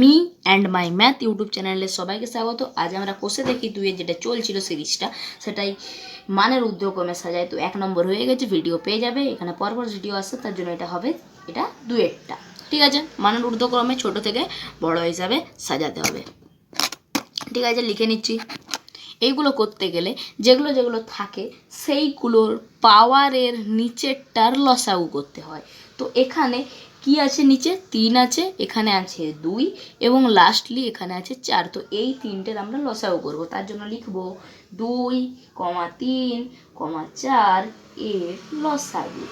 Me and my math YouTube চ্যানেলে সবাইকে স্বাগত। আজ আমরা কোষে দেখি দুয়ে যেটা চলছিল সিরিজটা, সেটাই মানের উদ্যোগক্রমে সাজায় তো এক নম্বর হয়ে গেছে ভিডিও পেয়ে যাবে। এখানে পরপর ভিডিও আসছে তার জন্য এটা হবে, এটা দুয়েরটা ঠিক আছে? মানের ঊর্ধ্বক্রমে ছোট থেকে বড় হিসাবে সাজাতে হবে। ঠিক আছে, লিখে নিচ্ছি। এইগুলো করতে গেলে যেগুলো যেগুলো থাকে, সেইগুলোর পাওয়ারের নিচেরটার লসাগু করতে হয়। তো এখানে কি আছে নিচে? তিন আছে, এখানে আছে দুই এবং লাস্টলি এখানে আছে চার। তো এই তিনটের আমরা লসাও করব। তার জন্য লিখব দুই কমা তিন কমা চার এর লসাগু।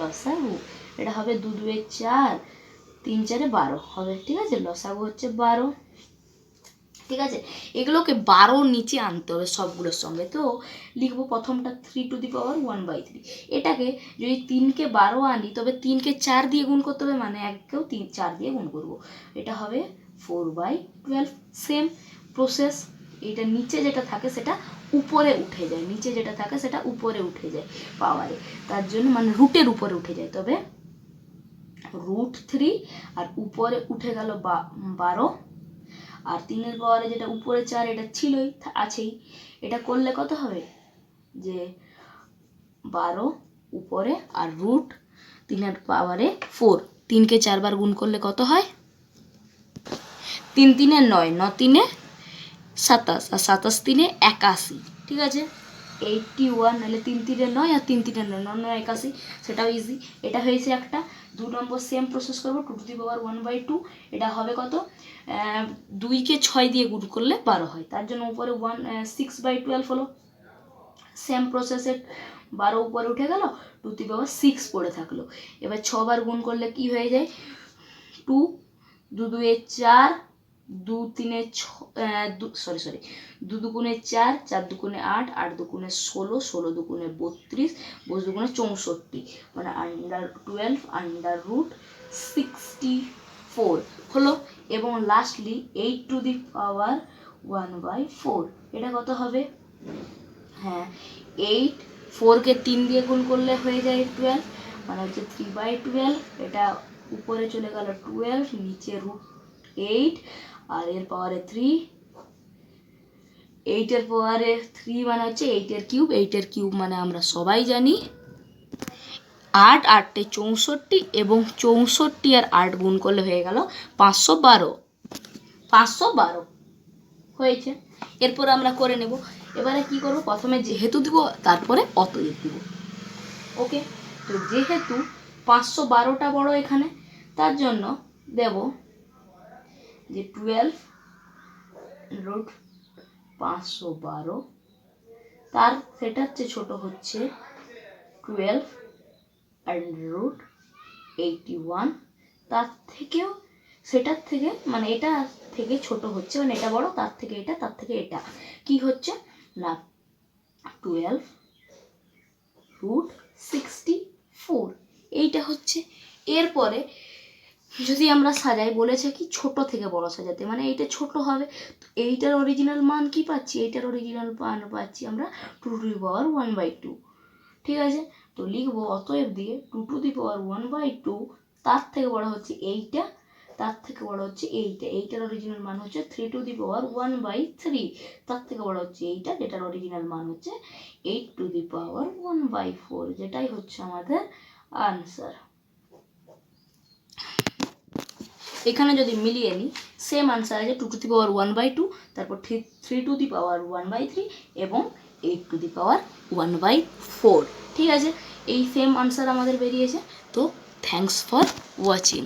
লসাগু? এটা হবে দু দুয়ে চার, তিন চারে বারো। হবে, ঠিক আছে? লসাগু হচ্ছে বারো। ঠিক আছে? এগুলোকে বারো নিচে আনতে হবে সবগুলোর সঙ্গে। তো লিখব প্রথমটা three to the power one by three এটাকে যদি তিনকে বারো আনি, তবে তিনকে চার দিয়ে গুণ করতে হবে মানে এককেও তিন, চার দিয়ে গুণ করব। এটা হবে four by twelve same process এটা নিচে যেটা থাকে সেটা উপরে উঠে যায়। নিচে যেটা থাকে সেটা উপরে উঠে যায় পাওয়ারে তার জন্য মানে রুটের উপরে উঠে যায়। তবে রুট থ্রি আর উপরে উঠে গেল বারো। আর তিনের পাওয়ারে যেটা উপরে চার, এটা ছিলই আছেই। এটা করলে কত হবে? যে বারো উপরে আর রুট তিনের পাওয়ারে ফোর তিনকে চারবার গুণ করলে কত হয়? তিন তিনে নয়, ন তিনে সাতাশ, আর সাতাশ তিনে একাশি। ঠিক আছে? এইটটি ওয়ান নাহলে তিন তিনে নয় আর তিন তিনে নয় নয় নয়, একাশি, সেটাও ইজি এটা হয়েছে একটা, দু নম্বর সেম প্রসেস করব two to the power one by two এটা হবে কত? দুইকে ছয় দিয়ে গুণ করলে বারো হয়। তার জন্য উপরে ওয়ান সিক্স বাই টুয়েলভ হলো। সেম প্রসেসে বারো উপরে উঠে গেল টু দি পাওয়ার সিক্স পড়ে থাকল। এবার ছবার গুণ করলে কি হয়ে যায়? টু দু দুয়ে চার দু তিনে ছ সরি সরি দু দুগুণে চার চার দুগুণে আট আট দুগুণে ষোলো ষোলো দুগুণে বত্রিশ বত্রিশ দুগুণে চৌষট্টি মানে under twelve under root sixty four হলো? এবং lastly eight to the power one by four এটা কত হবে? হ্যাঁ এইট ফোরকে তিন দিয়ে গুণ করলে হয়ে যায় টুয়েলভ মানে হচ্ছে থ্রি বাই টুয়েলভ এটা উপরে চলে গেল টুয়েলভ নিচে রুট এইট আর এর থ্রি এইটের পাওয়ারে থ্রি মানে হচ্ছে এইটের কিউব এইটের কিউব মানে আমরা সবাই জানি। আট আটটে চৌষট্টি এবং চৌষট্টি আর আট গুণ করলে হয়ে গেল পাঁচশো বারো। পাঁচশো বারো হয়েছে। এরপর আমরা করে নেব। এবারে কি করব? প্রথমে যেহেতু দিব, তারপরে অতএব দিব। ওকে? তো যেহেতু পাঁচশো বারোটা বড় এখানে, তার জন্য দেব যে টুয়েলভ রুট পাঁচশো বারো। তার সেটার চেয়ে ছোট হচ্ছে twelve and root eighty one তার থেকেও সেটার থেকে মানে এটা থেকে ছোট হচ্ছে মানে এটা বড়, তার থেকে এটা, তার থেকে এটা। কি হচ্ছে? না টুয়েলভ রুট সিক্সটি ফোর এইটা হচ্ছে, এরপরে যদি আমরা সাজাই, বলেছে কি ছোট থেকে বড় সাজাতে। মানে এইটা ছোট হবে, এইটার অরিজিনাল মান কি পাচ্ছি? এইটার অরিজিনাল মান পাচ্ছি আমরা two to the power one by two ঠিক আছে? তো লিখব, অতএব দিয়ে two to the power one by two তার থেকে বড় হচ্ছে এইটা, তার থেকে বড় হচ্ছে এইটা। এইটার অরিজিনাল মান হচ্ছে three to the power one by three তার থেকে বড় হচ্ছে এইটা, যেটার অরিজিনাল মান হচ্ছে eight to the power one by four যেটাই হচ্ছে আমাদের আনসার এখানে যদি মিলিয়ে নিই সেম আনসার আছে two to the power one by two তারপর three three to the power one by three এবং eight to the power one by four ঠিক আছে? এই সেম আনসার আমাদের বেরিয়েছে। তো থ্যাংকস ফর ওয়াচিং